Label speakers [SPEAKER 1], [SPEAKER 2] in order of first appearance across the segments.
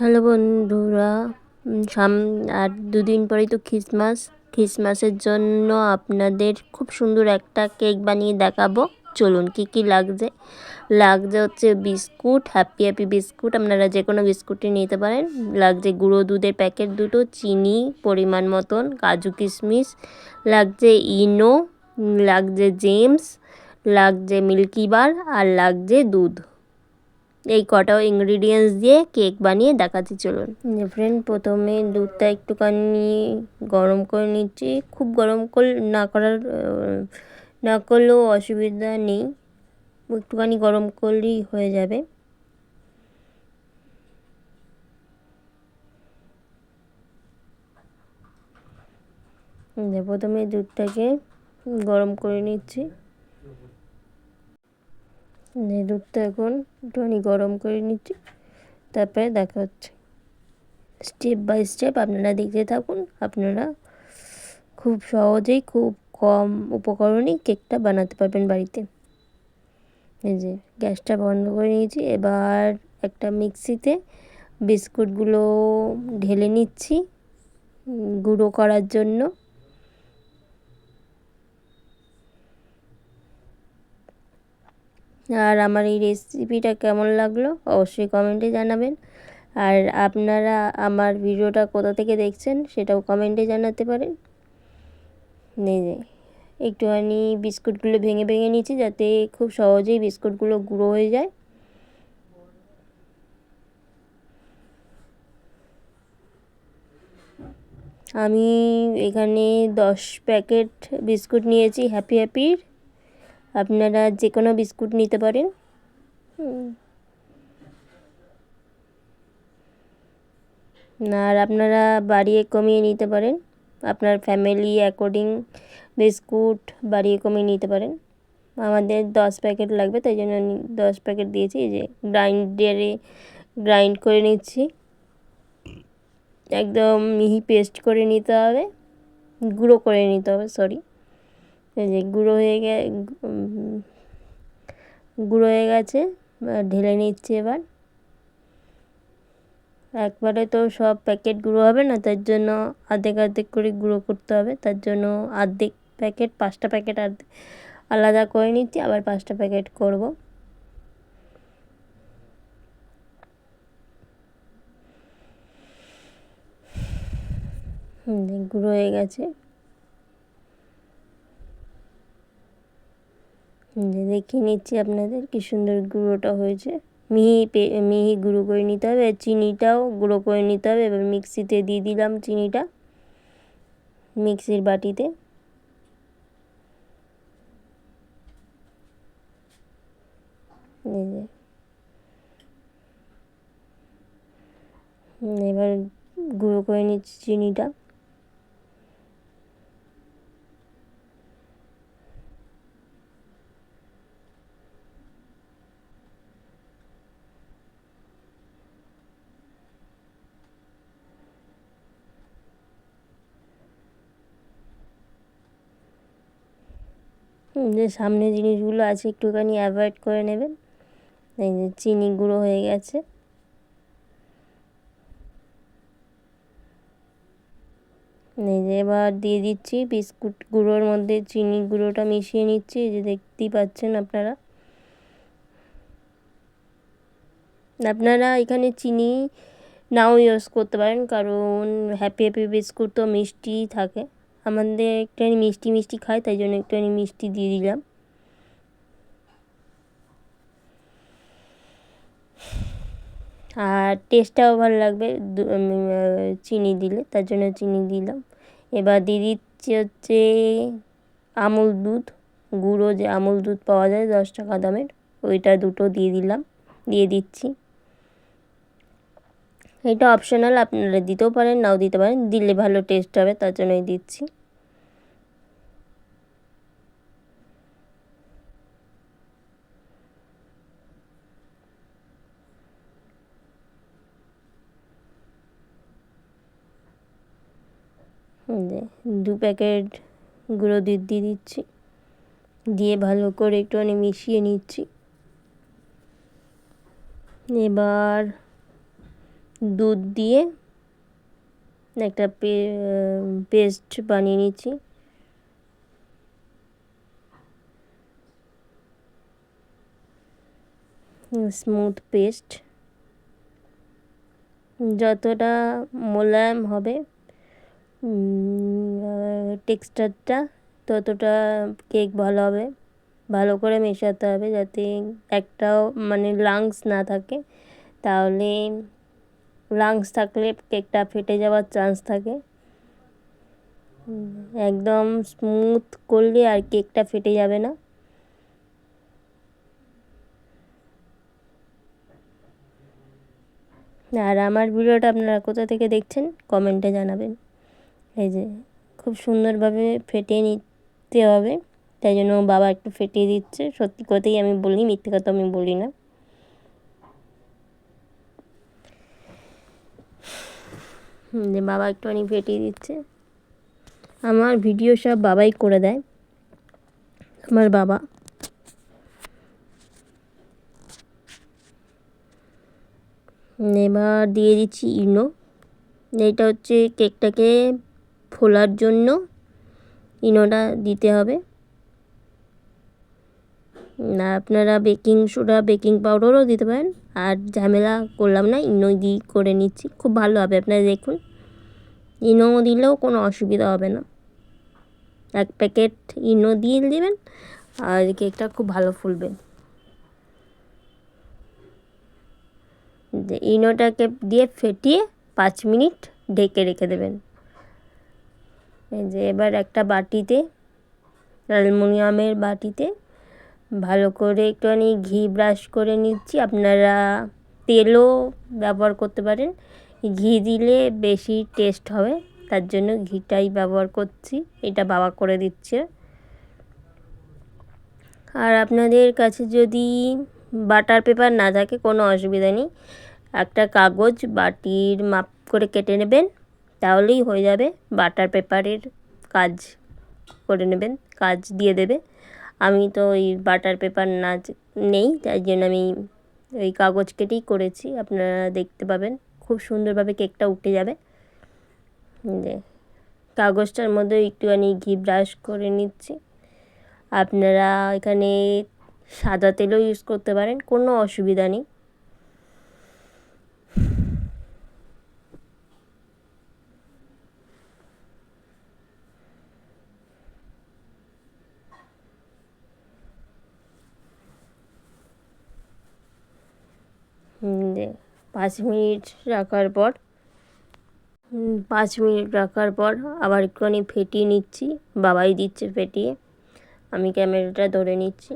[SPEAKER 1] Hello বন্ধুরা সাম, আর দুদিন পরেই তো খ্রিসমাস। খ্রিসমাসের জন্য আপনাদের খুব সুন্দর একটা কেক বানিয়ে দেখাবো। চলুন, কি কি লাগছে? লাগছে হচ্ছে বিস্কুট হ্যাপি হ্যাপি বিস্কুট। আপনারা যে কোনো বিস্কুটই নিতে পারেন। লাগছে গুঁড়ো দুধের প্যাকেট দুটো, চিনি পরিমাণ মতন, কাজু কিশমিশ। লাগছে ইনো, লাগছে জেমস, লাগছে মিল্কি বার, আর লাগছে দুধ। এই কটাও ইনগ্রিডিয়েন্টস দিয়ে কেক বানিয়ে দেখাচ্ছি, চলুন। ফ্রেন্ড প্রথমে দুধটা একটুখানি গরম করে নিচ্ছি। খুব গরম কর, না করার, না করলেও অসুবিধা নেই। একটুখানি গরম করলেই হয়ে যাবে। প্রথমে দুধটাকে গরম করে নিচ্ছি। দুধটা এখন একটুখানি গরম করে নিচ্ছি। তারপরে দেখা হচ্ছে। স্টেপ বাই স্টেপ আপনারা দেখতে থাকুন, আপনারা খুব সহজেই খুব কম উপকরণেই কেকটা বানাতে পারবেন বাড়িতে। এই যে গ্যাসটা বন্ধ করে নিয়েছি, এবার একটা মিক্সিতে বিস্কুটগুলো ঢেলে নিচ্ছি গুঁড়ো করার জন্য। আর আমার এই রেসিপিটা কেমন লাগল অবশ্যই কমেন্টে জানাবেন। আর আপনারা আমার ভিডিওটা কোথা থেকে দেখছেন সেটাও কমেন্টে জানাতে পারেন। একটুখানি বিস্কুটগুলো ভেঙে ভেঙে নিচ্ছি যাতে খুব সহজেই বিস্কুটগুলো গুঁড়ো হয়ে যায়। আমি এখানে দশ প্যাকেট বিস্কুট নিয়েছি হ্যাপি হ্যাপির। আপনারা যে কোনো বিস্কুট নিতে পারেন। আর আপনারা বাড়িয়ে কমিয়ে নিতে পারেন। আপনার ফ্যামিলি অ্যাকর্ডিং বিস্কুট বাড়িয়ে কমিয়ে নিতে পারেন। আমাদের দশ প্যাকেট লাগবে, তাই জন্য দশ প্যাকেট দিয়েছি। যে গ্রাইন্ডারে গ্রাইন্ড করে নিচ্ছি। একদম মিহি পেস্ট করে নিতে হবে। গুঁড়ো করে নিতে হবে সরি যে গুঁড়ো হয়ে গে গুঁড়ো হয়ে গেছে ঢেলে নিচ্ছি এবার। একবারে তো সব প্যাকেট গুঁড়ো হবে না, তার জন্য আর্ধেক আর্ধেক করে গুঁড়ো করতে হবে, তার জন্য আর্ধেক প্যাকেট পাঁচটা প্যাকেট আর্ধেক আলাদা করে নিচ্ছি, আবার পাঁচটা প্যাকেট করব। গুঁড়ো হয়ে গেছে। দেখিয়ে নিচ্ছি আপনাদের কি সুন্দর গুঁড়োটা হয়েছে। মিহি মিহি গুঁড়ো করে নিতে হবে, চিনিটাও গুঁড়ো করে নিতে হবে। এবার মিক্সিতে দিয়ে দিলাম চিনিটা মিক্সির বাটিতে। এবার গুঁড়ো করে নিচ্ছি চিনিটা। যে সামনে জিনিসগুলো আছে একটুখানি অ্যাভয়েড করে নেবেন। এই যে চিনি গুঁড়ো হয়ে গেছে। এই যে এবার দিয়ে দিচ্ছি বিস্কুট গুঁড়োর মধ্যে চিনি গুঁড়োটা মিশিয়ে নিচ্ছি যে দেখতেই পাচ্ছেন আপনারা। আপনারা এখানে চিনি নাও ইউজ করতে পারেন, কারণ হ্যাপি হ্যাপি বিস্কুট তো মিষ্টিই থাকে। আমাদের একটুখানি মিষ্টি মিষ্টি খায়, তাই জন্য একটুখানি মিষ্টি দিয়ে দিলাম। আর টেস্টটাও ভালো লাগবে চিনি দিলে, তার জন্য চিনি দিলাম। এবার দিয়ে দিচ্ছি হচ্ছে আমুল দুধ, গুঁড়ো যে আমুল দুধ পাওয়া যায় দশ টাকা দামের, ওইটা দুটো দিয়ে দিলাম, দিয়ে দিচ্ছি। এটা অপশনাল আপনারা দিতেও পারেন, নাও দিতে পারেন, দিলে ভালো টেস্ট হবে, তার জন্যই দিচ্ছি। দু প্যাকেট গুঁড়ো দুধ দিয়ে দিচ্ছি। দিয়ে ভালো করে একটুখানি মিশিয়ে নিচ্ছি। এবার দুধ দিয়ে একটা পেস্ট বানিয়ে নিচ্ছি। Smooth paste. যতটা মোলায়েম হবে টেক্সচারটা ততটা কেক ভালো হবে। ভালো করে মেশাতে হবে যাতে একটাও মানে লাংস না থাকে। তাহলে লাংস থাকলে কেকটা ফেটে যাওয়ার চান্স থাকে। একদম স্মুথ করলে আর কেকটা ফেটে যাবে না। আর আমার ভিডিওটা আপনারা কোথা থেকে দেখছেন? কমেন্টে জানাবেন। এই যে খুব সুন্দরভাবে ফেটিয়ে নিতে হবে। তাই জন্য বাবা একটু ফেটিয়ে দিচ্ছে। সত্যি কথাই আমি বলি মিথ্যে কথা আমি বলি না যে বাবা একটুখানি ফেটিয়ে দিচ্ছে। আমার ভিডিও সব বাবাই করে দেয়। আমার বাবা। এবার দিয়ে দিচ্ছি ইনো। এইটা হচ্ছে কেকটাকে ফোলার জন্য ইনোটা দিতে হবে। না, আপনারা বেকিং সোডা, বেকিং পাউডারও দিতে পারেন। আর ঝামেলা করলাম না, ইনো দিয়ে করে নিচ্ছি। খুব ভালো হবে, আপনারা দেখুন। ইনো দিলেও কোনো অসুবিধা হবে না। এক প্যাকেট ইনো দিয়ে দেবেন, আর কেকটা খুব ভালো ফুলবে। ইনোটাকে দিয়ে ফেটিয়ে পাঁচ মিনিট ঢেকে রেখে দেবেন। এই যে এবার একটা বাটিতে, অ্যালুমিনিয়ামের বাটিতে ভালো করে একটুখানি ঘি ব্রাশ করে নিচ্ছি। আপনারা তেলও ব্যবহার করতে পারেন। ঘি দিলে বেশি টেস্ট হবে, তার জন্য ঘিটাই ব্যবহার করছি, এটা বাবা করে দিচ্ছে। আর আপনাদের কাছে যদি বাটার পেপার না থাকে, কোনো অসুবিধা নেই। একটা কাগজ বাটির মাপ করে কেটে নেবেন। তাহলেই হয়ে যাবে। বাটার পেপারের কাজ করে নেবেন, কাজ দিয়ে দেবে। আমি তো ওই বাটার পেপার না নেই, তাই জন্য আমি ওই কাগজ কেটেই করেছি। আপনারা দেখতে পাবেন, খুব সুন্দরভাবে কেকটা উঠে যাবে। যে কাগজটার মধ্যে একটুখানি ঘি ব্রাশ করে নিচ্ছি। আপনারা এখানে সাদা তেলও ইউজ করতে পারেন, কোনো অসুবিধা নেই। পাঁচ মিনিট রাখার পর পাঁচ মিনিট রাখার পর আবার একটুখানি ফেটিয়ে নিচ্ছি। বাবাই দিচ্ছে ফেটিয়ে, আমি ক্যামেরাটা ধরে নিচ্ছি।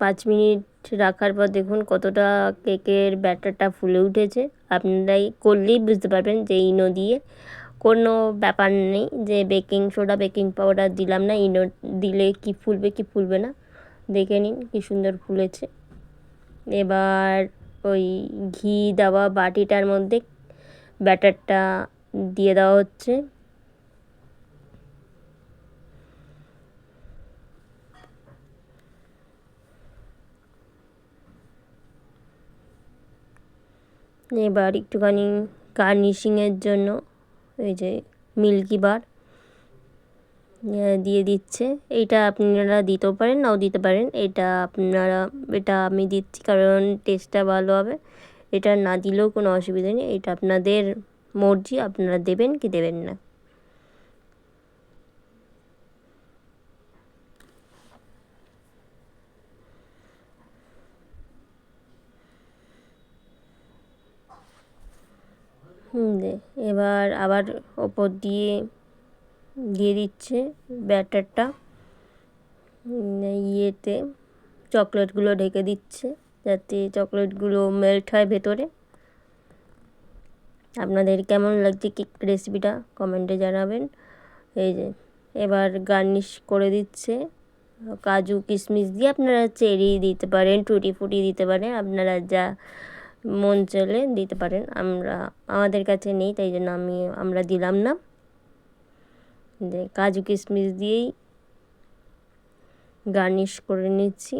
[SPEAKER 1] পাঁচ মিনিট রাখার পর দেখুন কতটা কেকের ব্যাটারটা ফুলে উঠেছে। আপনারাই করলেই বুঝতে পারবেন যে ইনো দিয়ে কোনো ব্যাপার নেই যে বেকিং সোডা, বেকিং পাউডার দিলাম না, ইনো দিলে কি ফুলবে কি ফুলবে না। দেখে নিন কি সুন্দর ফুলেছে। এবার ওই ঘি দেওয়া বাটিটার মধ্যে ব্যাটারটা দিয়ে দেওয়া হচ্ছে। এবার একটুখানি গার্নিশিংয়ের জন্য এই যে মিল্কি বার দিয়ে দিচ্ছে। এইটা আপনারা দিতেও পারেন, নাও দিতে পারেন। এটা আপনারা, এটা আমি দিচ্ছি কারণ টেস্টটা ভালো হবে। এটা না দিলেও কোনো অসুবিধা নেই। এটা আপনাদের মর্জি, আপনারা দেবেন কি দেবেন না। এবার আবার ওপর দিয়ে দিয়ে দিচ্ছে ব্যাটারটা। ইয়েতে চকলেটগুলো ঢেকে দিচ্ছে যাতে চকলেটগুলো মেল্ট হয় ভেতরে। আপনাদের কেমন লাগছে কেক রেসিপিটা কমেন্টে জানাবেন। এই যে, এবার গার্নিশ করে দিচ্ছে। কাজু কিশমিশ দিয়ে আপনারা চেরি দিতে পারেন, টুটি ফুটি দিতে পারেন, আপনারা যা মন চলে দিতে পারেন। আমরা, আমাদের কাছে নেই, তাই জন্য আমি, আমরা দিলাম না। কাজু কিশমিশ দিয়েই গার্নিশ করে নিচ্ছি।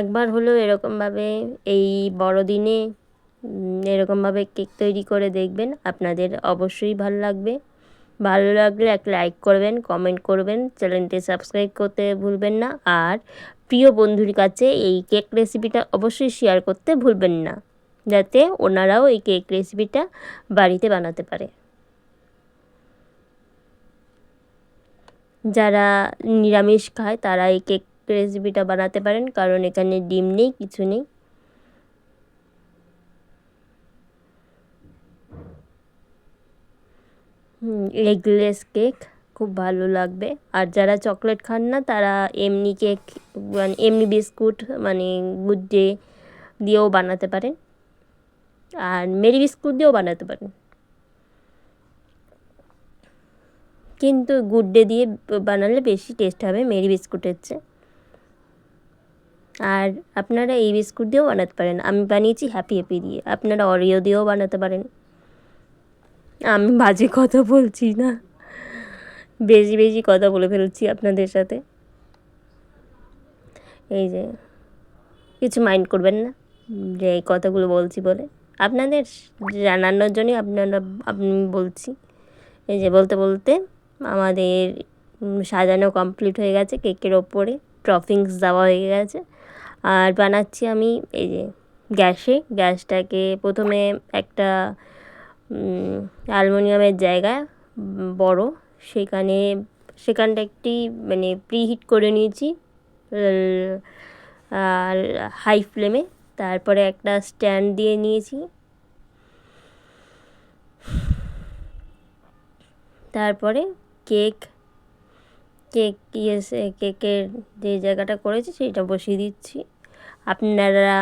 [SPEAKER 1] একবার হলেও এরকমভাবে এই বড়দিনে এরকমভাবে কেক তৈরি করে দেখবেন। আপনাদের অবশ্যই ভালো লাগবে। ভালো লাগলে এক লাইক করবেন, কমেন্ট করবেন, চ্যানেলটি সাবস্ক্রাইব করতে ভুলবেন না। আর প্রিয় বন্ধুর কাছে এই কেক রেসিপিটা অবশ্যই শেয়ার করতে ভুলবেন না। যাতে ওনারাও এই কেক রেসিপিটা বাড়িতে বানাতে পারে। যারা নিরামিষ খায়, তারা এই কেক রেসিপিটা বানাতে পারেন, কারণ এখানে ডিম নেই, কিছু নেই। এগলেস কেক খুব ভালো লাগবে। আর যারা চকলেট খান না, তারা এমনি কেক মানে এমনি বিস্কুট মানে গুড ডে দিয়েও বানাতে পারেন। আর মেরি বিস্কুট দিয়েও বানাতে পারেন। কিন্তু গুড ডে দিয়ে বানালে বেশি টেস্ট হবে মেরি বিস্কুটের চেয়ে। আর আপনারা এই বিস্কুট দিয়েও বানাতে পারেন। আমি বানিয়েছি হ্যাপি হ্যাপি দিয়ে। আপনারা অরিও দিয়েও বানাতে পারেন। আমি বাজে কথা বলছি না। বেশি বেশি কথা বলে ফেলছি আপনাদের সাথে। এই যে, কিছু মাইন্ড করবেন না। যে এই কথাগুলো বলছি বলে। আপনাদের জানানোর জন্যই আপনারা আপনি বলছি। এই যে বলতে বলতে আমাদের সাজানো কমপ্লিট হয়ে গেছে, কেকের ওপরে ট্রফিংস দেওয়া হয়ে গেছে। আর বানাচ্ছি আমি এই যে গ্যাসে, গ্যাসটাকে প্রথমে একটা অ্যালমোনিয়ামের জায়গা বড়, সেখানে, সেখানটা একটি মানে প্রিহিট করে নিয়েছি। আর হাই ফ্লেমে তারপরে একটা স্ট্যান্ড দিয়ে নিয়েছি। তারপরে কেক কেক ইয়ে কেকের যে জায়গাটা করেছি সেইটা বসিয়ে দিচ্ছি। আপনারা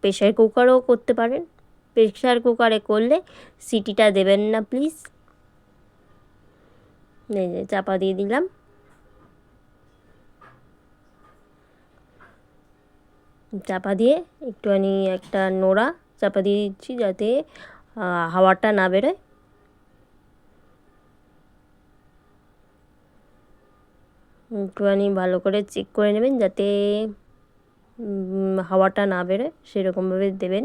[SPEAKER 1] প্রেশার কুকারও করতে পারেন। প্রেশার কুকারে করলে সিটিটা দেবেন না প্লিজ চাপা দিয়ে দিলাম। চাপা দিয়ে একটুখানি একটা নোড়া চাপা দিয়ে দিচ্ছি যাতে হাওয়াটা না বেরোয়। একটুখানি ভালো করে চেক করে নেবেন যাতে হাওয়াটা না বেরোয়, সেরকমভাবে দেবেন।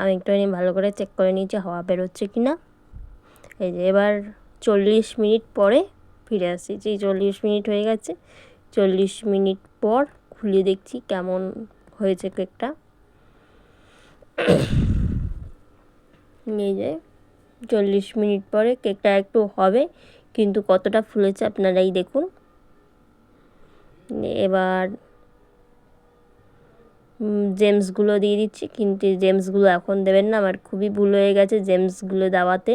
[SPEAKER 1] আমি একটুখানি ভালো করে চেক করে নিয়েছি হাওয়া বেরোচ্ছে কি না এই যে এবার চল্লিশ মিনিট পরে ফিরে আসছি যে চল্লিশ মিনিট হয়ে গেছে, চল্লিশ মিনিট পর খুলে দেখছি কেমন হয়েছে কেকটা। এই যে চল্লিশ মিনিট পরে কেকটা একটু হবে, কিন্তু কতটা ফুলেছে আপনারাই দেখুন। এবার জেমসগুলো দিয়ে দিচ্ছি, কিন্তু জেমসগুলো এখন দেবেন না, আমার খুবই ভুল হয়ে গেছে জেমসগুলো দেওয়াতে,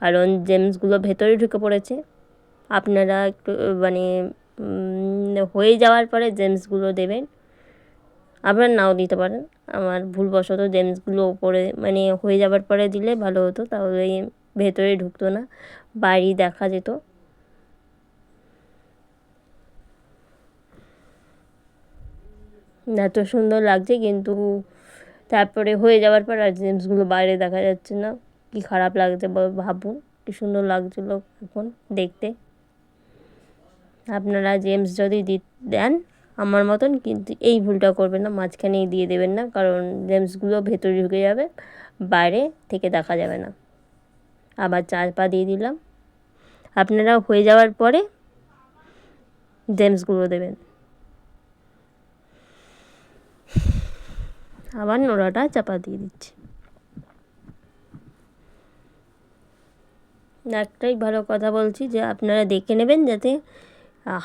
[SPEAKER 1] কারণ জেমসগুলো ভেতরে ঢুকে পড়েছে। আপনারা একটু মানে হয়ে যাওয়ার পরে জেমসগুলো দেবেন। আপনার নাও দিতে পারেন। আমার ভুলবশত জেমসগুলো ওপরে মানে হয়ে যাওয়ার পরে দিলে ভালো হতো, তাহলে ভেতরে ঢুকতো না, বাইরে দেখা যেত। এত সুন্দর লাগছে কিন্তু, তারপরে হয়ে যাওয়ার পর আর জেমসগুলো বাইরে দেখা যাচ্ছে না। কি খারাপ লাগছে ভাবুন, কি সুন্দর লাগছিল এখন দেখতে। আপনারা জেমস যদি দেন আমার মতন কিন্তু এই ভুলটা করবেন না, মাঝখানেই দিয়ে দেবেন না, কারণ জেমসগুলো ভেতরে ঢুকে যাবে, বাইরে থেকে দেখা যাবে না। আবার চার পা দিয়ে দিলাম। আপনারা হয়ে যাওয়ার পরে জেমসগুলো দেবেন। আবার নোড়াটা চাপা দিয়ে দিচ্ছি। একটাই ভালো কথা বলছি যে আপনারা দেখে নেবেন যাতে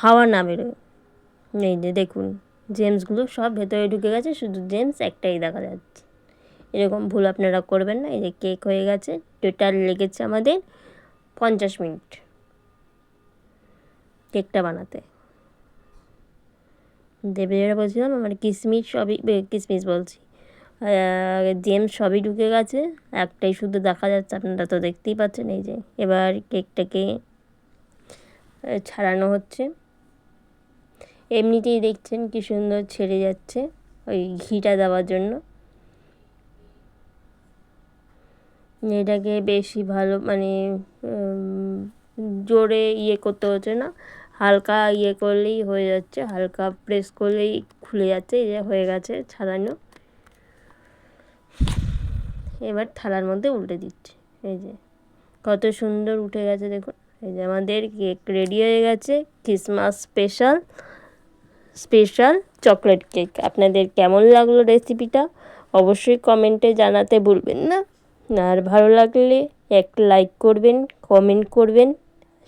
[SPEAKER 1] হাওয়া না বেরোয় এই যে দেখুন জেমসগুলো সব ভেতরে ঢুকে গেছে, শুধু জেমস একটাই দেখা যাচ্ছে। এরকম ভুল আপনারা করবেন না, এই যে কেক হয়ে গেছে টোটাল লেগেছে আমাদের পঞ্চাশ মিনিট কেকটা বানাতে। দেবে বলছিলাম, আমার কিশমিশ সবই কিশমিশ বলছি। জেমস সবই ঢুকে গেছে, একটাই শুধু দেখা যাচ্ছে, আপনারা তো দেখতেই পাচ্ছেন, এই যে এবার কেকটাকে ছাড়ানো হচ্ছে। এমনিতেই দেখছেন কি সুন্দর ছেড়ে যাচ্ছে ওই ঘিটা দেওয়ার জন্য। এটাকে বেশি ভালো মানে জোরে ইয়ে করতে হচ্ছে না, হালকা ইয়ে করলেই হয়ে যাচ্ছে, হালকা প্রেস করলেই খুলে যাচ্ছে, এই যে হয়ে গেছে ছাড়ানো। এবার থালার মধ্যে উল্টে দিচ্ছে, এই যে। কত সুন্দর উঠে গেছে, দেখুন। এই যে আমাদের কেক রেডি হয়ে গেছে। Christmas special special chocolate cake আপনাদের কেমন লাগল রেসিপিটা অবশ্যই কমেন্টে জানাতে ভুলবেন না। আর ভালো লাগলে একটা লাইক করবেন কমেন্ট করবেন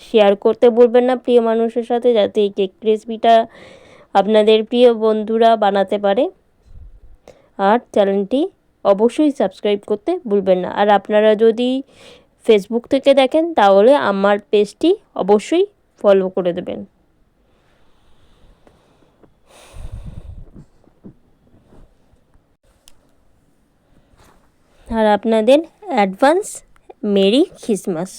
[SPEAKER 1] শেয়ার করতে বলবেন না প্রিয় মানুষের সাথে, যাতে এই কেক রেসিপিটা আপনাদের প্রিয় বন্ধুরা বানাতে পারে। আর চ্যানেলটি অবশ্যই সাবস্ক্রাইব করতে ভুলবেন না। আর আপনারা যদি ফেসবুক থেকে দেখেন, তাহলে আমার পেজটি অবশ্যই ফলো করে দেবেন। আর আপনাদের অ্যাডভান্স মেরি খ্রিসমাস